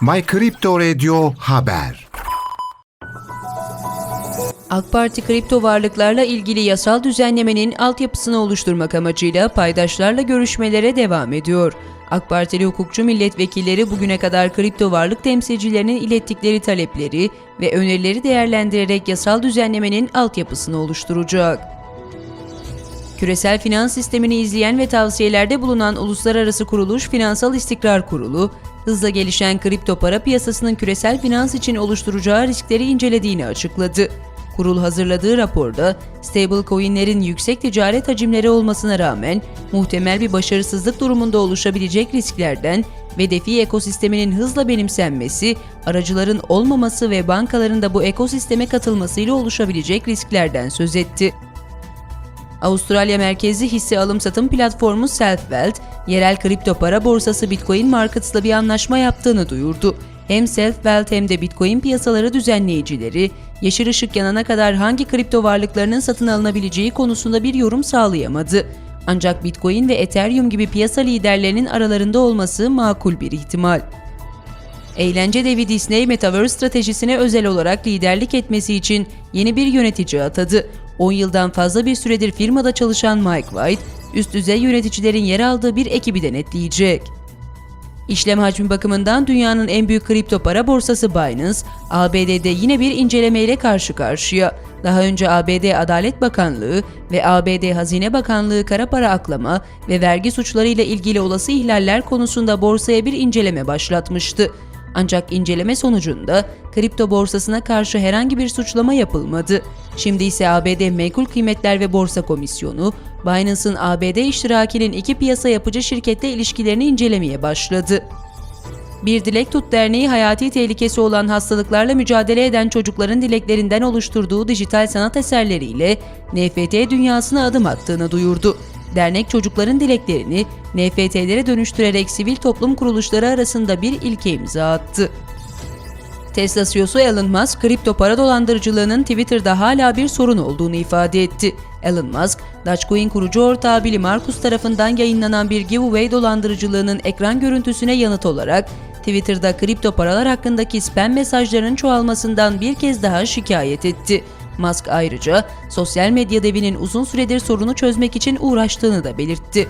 My Crypto Radio Haber AK Parti kripto varlıklarla ilgili yasal düzenlemenin altyapısını oluşturmak amacıyla paydaşlarla görüşmelere devam ediyor. AK Partili hukukçu milletvekilleri bugüne kadar kripto varlık temsilcilerinin ilettikleri talepleri ve önerileri değerlendirerek yasal düzenlemenin altyapısını oluşturacak. Küresel finans sistemini izleyen ve tavsiyelerde bulunan uluslararası kuruluş Finansal İstikrar Kurulu, hızla gelişen kripto para piyasasının küresel finans için oluşturacağı riskleri incelediğini açıkladı. Kurul hazırladığı raporda, stablecoin'lerin yüksek ticaret hacimleri olmasına rağmen muhtemel bir başarısızlık durumunda oluşabilecek risklerden ve DeFi ekosisteminin hızla benimsenmesi, aracıların olmaması ve bankaların da bu ekosisteme katılmasıyla oluşabilecek risklerden söz etti. Avustralya merkezli hisse alım satım platformu Selfwealth, yerel kripto para borsası Bitcoin Markets'la bir anlaşma yaptığını duyurdu. Hem Selfwealth hem de Bitcoin piyasaları düzenleyicileri, yeşil ışık yanana kadar hangi kripto varlıklarının satın alınabileceği konusunda bir yorum sağlayamadı. Ancak Bitcoin ve Ethereum gibi piyasa liderlerinin aralarında olması makul bir ihtimal. Eğlence devi Disney Metaverse stratejisine özel olarak liderlik etmesi için yeni bir yönetici atadı. 10 yıldan fazla bir süredir firmada çalışan Mike White, üst düzey yöneticilerin yer aldığı bir ekibi denetleyecek. İşlem hacmi bakımından dünyanın en büyük kripto para borsası Binance, ABD'de yine bir incelemeyle karşı karşıya. Daha önce ABD Adalet Bakanlığı ve ABD Hazine Bakanlığı kara para aklama ve vergi suçlarıyla ilgili olası ihlaller konusunda borsaya bir inceleme başlatmıştı. Ancak inceleme sonucunda kripto borsasına karşı herhangi bir suçlama yapılmadı. Şimdi ise ABD Menkul Kıymetler ve Borsa Komisyonu, Binance'ın ABD iştirakinin iki piyasa yapıcı şirketle ilişkilerini incelemeye başladı. Bir Dilek Tut Derneği hayati tehlikesi olan hastalıklarla mücadele eden çocukların dileklerinden oluşturduğu dijital sanat eserleriyle NFT dünyasına adım attığını duyurdu. Dernek çocukların dileklerini NFT'lere dönüştürerek sivil toplum kuruluşları arasında bir ilke imza attı. Tesla CEO'su Elon Musk, kripto para dolandırıcılığının Twitter'da hala bir sorun olduğunu ifade etti. Elon Musk, Dogecoin kurucu ortağı Billy Markus tarafından yayınlanan bir giveaway dolandırıcılığının ekran görüntüsüne yanıt olarak Twitter'da kripto paralar hakkındaki spam mesajlarının çoğalmasından bir kez daha şikayet etti. Musk ayrıca sosyal medya devinin uzun süredir sorunu çözmek için uğraştığını da belirtti.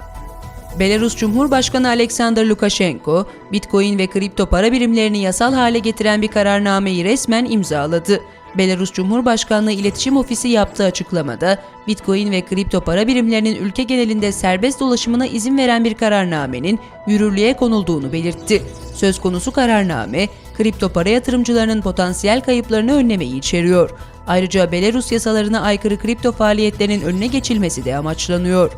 Belarus Cumhurbaşkanı Alexander Lukashenko, Bitcoin ve kripto para birimlerini yasal hale getiren bir kararnameyi resmen imzaladı. Belarus Cumhurbaşkanlığı İletişim Ofisi yaptığı açıklamada, Bitcoin ve kripto para birimlerinin ülke genelinde serbest dolaşımına izin veren bir kararnamenin yürürlüğe konulduğunu belirtti. Söz konusu kararname, kripto para yatırımcılarının potansiyel kayıplarını önlemeyi içeriyor. Ayrıca Belarus yasalarına aykırı kripto faaliyetlerinin önüne geçilmesi de amaçlanıyor.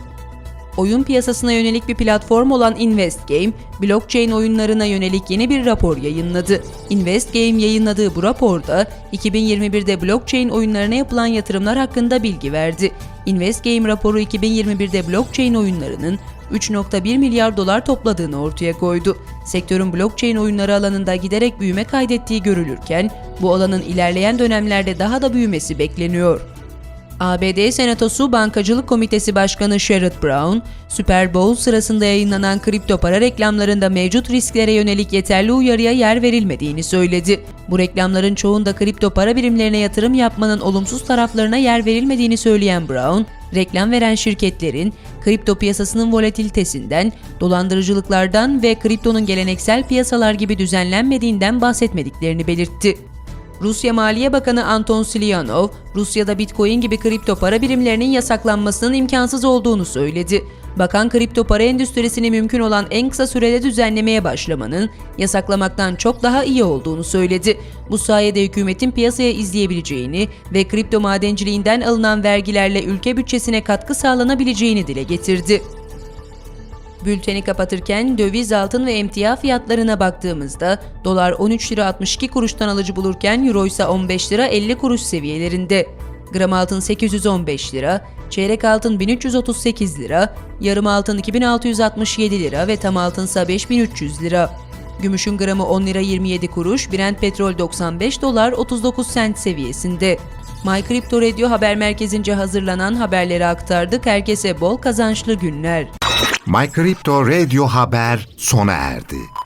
Oyun piyasasına yönelik bir platform olan Invest Game, blockchain oyunlarına yönelik yeni bir rapor yayınladı. Invest Game yayınladığı bu raporda 2021'de blockchain oyunlarına yapılan yatırımlar hakkında bilgi verdi. Invest Game raporu 2021'de blockchain oyunlarının 3.1 milyar dolar topladığını ortaya koydu. Sektörün blockchain oyunları alanında giderek büyüme kaydettiği görülürken bu alanın ilerleyen dönemlerde daha da büyümesi bekleniyor. ABD Senatosu Bankacılık Komitesi Başkanı Sherrod Brown, Super Bowl sırasında yayınlanan kripto para reklamlarında mevcut risklere yönelik yeterli uyarıya yer verilmediğini söyledi. Bu reklamların çoğunda kripto para birimlerine yatırım yapmanın olumsuz taraflarına yer verilmediğini söyleyen Brown, reklam veren şirketlerin kripto piyasasının volatilitesinden, dolandırıcılıklardan ve kriptonun geleneksel piyasalar gibi düzenlenmediğinden bahsetmediklerini belirtti. Rusya Maliye Bakanı Anton Silyanov, Rusya'da Bitcoin gibi kripto para birimlerinin yasaklanmasının imkansız olduğunu söyledi. Bakan kripto para endüstrisini mümkün olan en kısa sürede düzenlemeye başlamanın yasaklamaktan çok daha iyi olduğunu söyledi. Bu sayede hükümetin piyasaya izleyebileceğini ve kripto madenciliğinden alınan vergilerle ülke bütçesine katkı sağlanabileceğini dile getirdi. Bülteni kapatırken döviz altın ve emtia fiyatlarına baktığımızda dolar 13 lira 62 kuruştan alıcı bulurken euro ise 15 lira 50 kuruş seviyelerinde. Gram altın 815 lira, çeyrek altın 1338 lira, yarım altın 2667 lira ve tam altınsa 5300 lira. Gümüşün gramı 10 lira 27 kuruş, Brent petrol 95 dolar 39 sent seviyesinde. My Crypto Radio haber merkezince hazırlanan haberleri aktardık. Herkese bol kazançlı günler. My Crypto Radio Haber sona erdi.